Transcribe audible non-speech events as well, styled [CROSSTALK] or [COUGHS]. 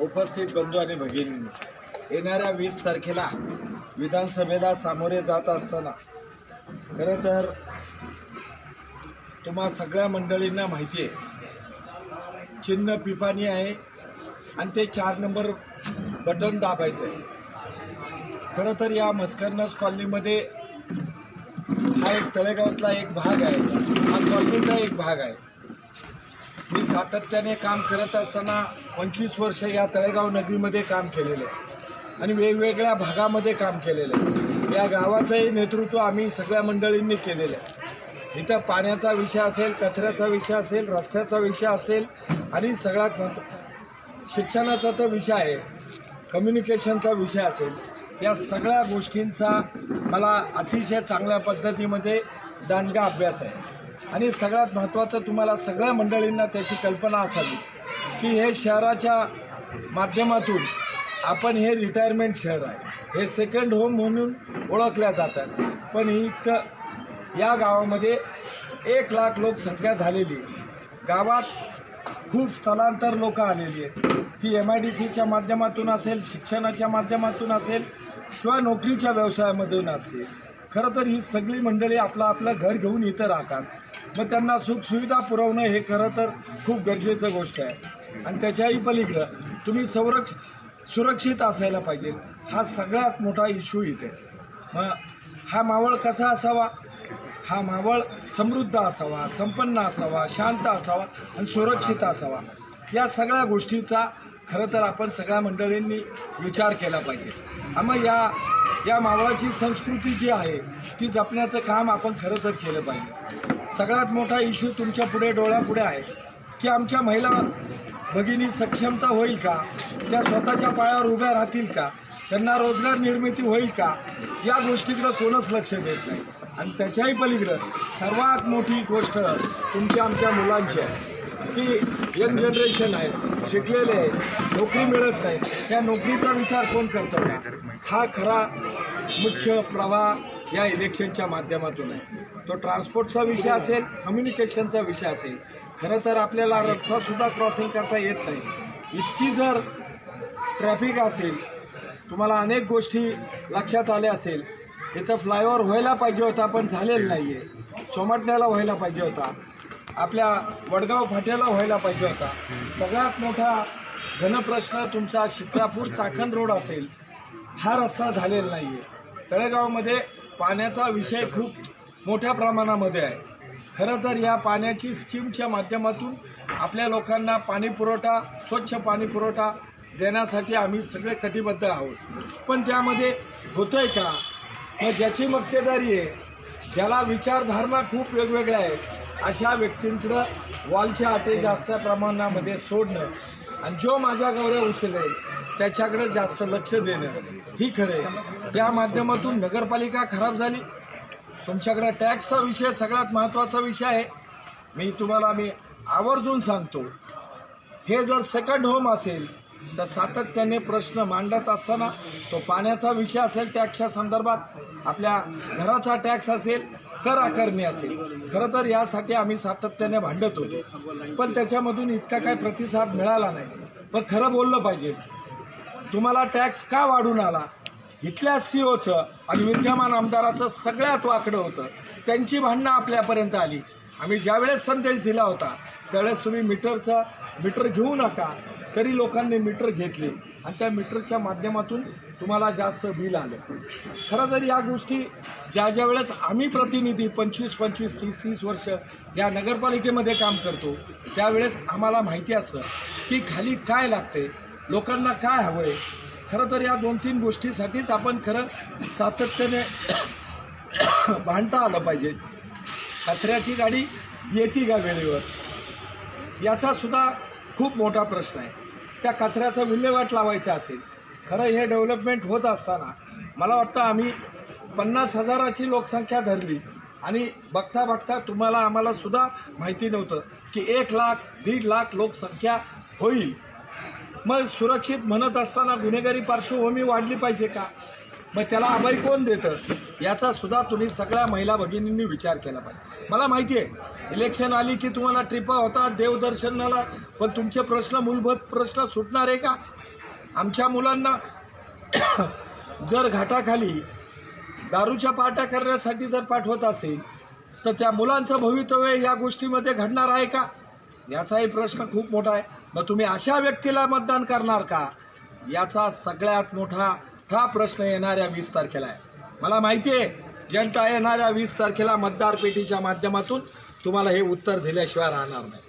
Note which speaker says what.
Speaker 1: उपस्थित बंधू आणि भगिनी येणाऱ्या वीस तारखेला विधानसभेला सामोरे जात असताना खरं तर तुम्हा सगळ्या मंडळींना माहिती आहे. चिन्ह पिपाणी आहे आणि ते चार नंबर बटन दाबायचं आहे खरं तर या मस्करनस कॉलनीमध्ये हा एक तळेगावातला एक भाग आहे. हा कॉलनीचा एक भाग आहे. मी सातत्याने काम करत असताना पंचवीस वर्ष या तळेगाव नगरीमध्ये काम केलेलं आहे. आणि वेगवेगळ्या भागामध्ये काम केलेलं आहे. या गावाचंही नेतृत्व आम्ही सगळ्या मंडळींनी केलेलं आहे. इथं पाण्याचा विषय असेल कचऱ्याचा विषय असेल रस्त्याचा विषय असेल आणि सगळ्यात महत्त्व शिक्षणाचा तर विषय आहे. कम्युनिकेशनचा विषय असेल. या सगळ्या गोष्टींचा मला अतिशय चांगल्या पद्धतीमध्ये दांडगा अभ्यास आहे. आणि सगळ्यात महत्त्वाचं तुम्हाला सगळ्या मंडळींना त्याची कल्पना असावी की हे शहराच्या माध्यमातून आपण हे रिटायरमेंट शहर आहे. हे सेकंड होम म्हणून ओळखल्या जातात. पण इथं या गावामध्ये एक लाख लोकसंख्या झालेली आहे. गावात खूप स्थलांतर लोक आलेली आहेत. ती एम आय डी सीच्या माध्यमातून असेल शिक्षणाच्या माध्यमातून असेल किंवा नोकरीच्या व्यवसायामधून असेल. खरं तर ही सगळी मंडळी आपलं आपलं घर घेऊन इथं राहतात. मग त्यांना सुखसुविधा पुरवणं हे खरं तर खूप गरजेचं गोष्ट आहे. आणि त्याच्याही पलीकडं तुम्ही संरक्ष सुरक्षित असायला पाहिजे. हा सगळ्यात मोठा इश्यू इथे. मग हा मावळ कसा असावा? हा मावळ समृद्ध असावा संपन्न असावा शांत असावा आणि सुरक्षित असावा. या सगळ्या गोष्टीचा खरं तर आपण सगळ्या मंडळींनी विचार केला पाहिजे. आणि मग या या मावळाची संस्कृती जी आहे ती जपण्याचं काम आपण खरं तर केलं पाहिजे. सगळ्यात मोठा इश्यू तुमच्यापुढे डोळ्यापुढे आहे की आमच्या महिला भगिनी सक्षमता होईल का? त्या स्वतःच्या पायावर उभ्या राहतील का? त्यांना रोजगार निर्मिती होईल का? या गोष्टीकडं कोणच लक्ष देत नाही. आणि त्याच्याही पलीकडं सर्वात मोठी गोष्ट तुमच्या आमच्या मुलांची आहे. की यंग जनरेशन आहे शिकलेले आहे नोकरी मिळत नाही. त्या नोकरीचा विचार कोण करतं का? हा खरा मुख्य प्रवाह या इलेक्शनच्या माध्यमातून आहे. तो ट्रान्सपोर्टचा विषय असेल कम्युनिकेशनचा विषय असेल खरं तर आपल्याला रस्तासुद्धा क्रॉसिंग करता येत नाही. इतकी जर ट्रॅफिक असेल तुम्हाला अनेक गोष्टी लक्षात आल्या असेल इथं फ्लायओव्हर व्हायला पाहिजे होता पण झालेला नाही आहे सोमटण्याला व्हायला पाहिजे होता. आपल्या वडगाव फाट्याला व्हायला पाहिजे होता. सगळ्यात मोठा घनप्रश्न तुमचा शिक्रापूर चाकण रोड असेल हा रस्ता झालेला नाही आहे तळेगावमध्ये पाण्याचा विषय खूप मोठ्या प्रमाणामध्ये आहे. खरं तर या पाण्याची स्कीमच्या माध्यमातून आपल्या लोकांना पाणी पुरवठा स्वच्छ पाणी पुरवठा देण्यासाठी आम्ही सगळे कटिबद्ध आहोत. पण त्यामध्ये होतंय का? मग ज्याची मक्तेदारी आहे ज्याला विचारधारणा खूप वेगवेगळ्या आहेत अशा व्यक्तींकडं वॉलच्या आटे जास्त प्रमाणामध्ये सोडणं आणि जो माझ्या गौऱ्या उचलेल त्याच्याकडे जास्त लक्ष देणं ही खरं आहे. या माध्यमातून नगरपालिका खराब झाली. तुमच्याकडे टॅक्सचा विषय सगळ्यात महत्त्वाचा विषय आहे. मी तुम्हाला मी आवर्जून सांगतो हे जर सेकंड होम असेल तर सातत्याने प्रश्न मांडत असताना तो पाण्याचा विषय असेल टॅक्सच्या संदर्भात. आपल्या घराचा टॅक्स असेल कर आकारणी असेल. खरं तर यासाठी आम्ही सातत्याने भांडत होतो. पण त्याच्यामधून इतका काय प्रतिसाद मिळाला नाही. पण खरं बोललं पाहिजे. तुम्हाला टॅक्स का वाढून आला? इथल्या सीओचं आणि विद्यमान आमदाराचं सगळ्यात वाकडं होतं. त्यांची भांडणं आपल्यापर्यंत आली. आम्ही ज्यावेळेस संदेश दिला होता त्यावेळेस तुम्ही मीटरचा मीटर घेऊ नका. तरी लोकांनी मीटर घेतले. आणि त्या मीटरच्या माध्यमातून तुम्हाला जास्त बिल आलं. खरं तर या गोष्टी ज्या ज्या वेळेस आम्ही प्रतिनिधी पंचवीस पंचवीस तीस तीस वर्ष या नगरपालिकेमध्ये काम करतो त्यावेळेस आम्हाला माहिती असतं की खाली काय लागते लोकांना काय हवं आहे खरं तर या दोन तीन गोष्टीसाठीच आपण खरं सातत्याने [COUGHS] भांडता आलं पाहिजे. कचऱ्याची गाडी येते का वेळेवर? याचासुद्धा खूप मोठा प्रश्न आहे. त्या कचऱ्याचा विल्हेवाट लावायचा असेल. खरं हे डेव्हलपमेंट होत असताना मला वाटतं आम्ही पन्नास हजाराची लोकसंख्या धरली. आणि बघता बघता तुम्हाला आम्हाला सुद्धा माहिती नव्हतं की एक लाख दीड लाख लोकसंख्या होईल. मग सुरक्षित म्हणत असताना गुन्हेगारी पार्श्वभूमी वाढली पाहिजे का? मग त्याला अभय कोण देतं? याचा सुद्धा तुम्ही सगळ्या महिला भगिनींनी विचार केला पाहिजे. मला माहिती आहे इलेक्शन आली की तुम्हाला ट्रिपा होतात देवदर्शनाला पण तुमचे प्रश्न मूलभूत प्रश्न सुटणार आहे का? आमच्या मुलांना [COUGHS] जर घाटाखाली दारूच्या पार्ट्या करण्यासाठी जर पाठवत असेल तर त्या मुलांचं भवितव्य या गोष्टीमध्ये घडणार आहे का? याचाही प्रश्न खूप मोठा आहे. मग तुम्ही अशा व्यक्तीला मतदान करणार का? याचा सगळ्यात मोठा हा प्रश्न येणाऱ्या वीस तारखेला आहे. मला माहिती आहे जनता येणाऱ्या वीस तारखेला मतदार पेटीच्या माध्यमातून तुम्हाला हे उत्तर दिल्याशिवाय राहणार नाही.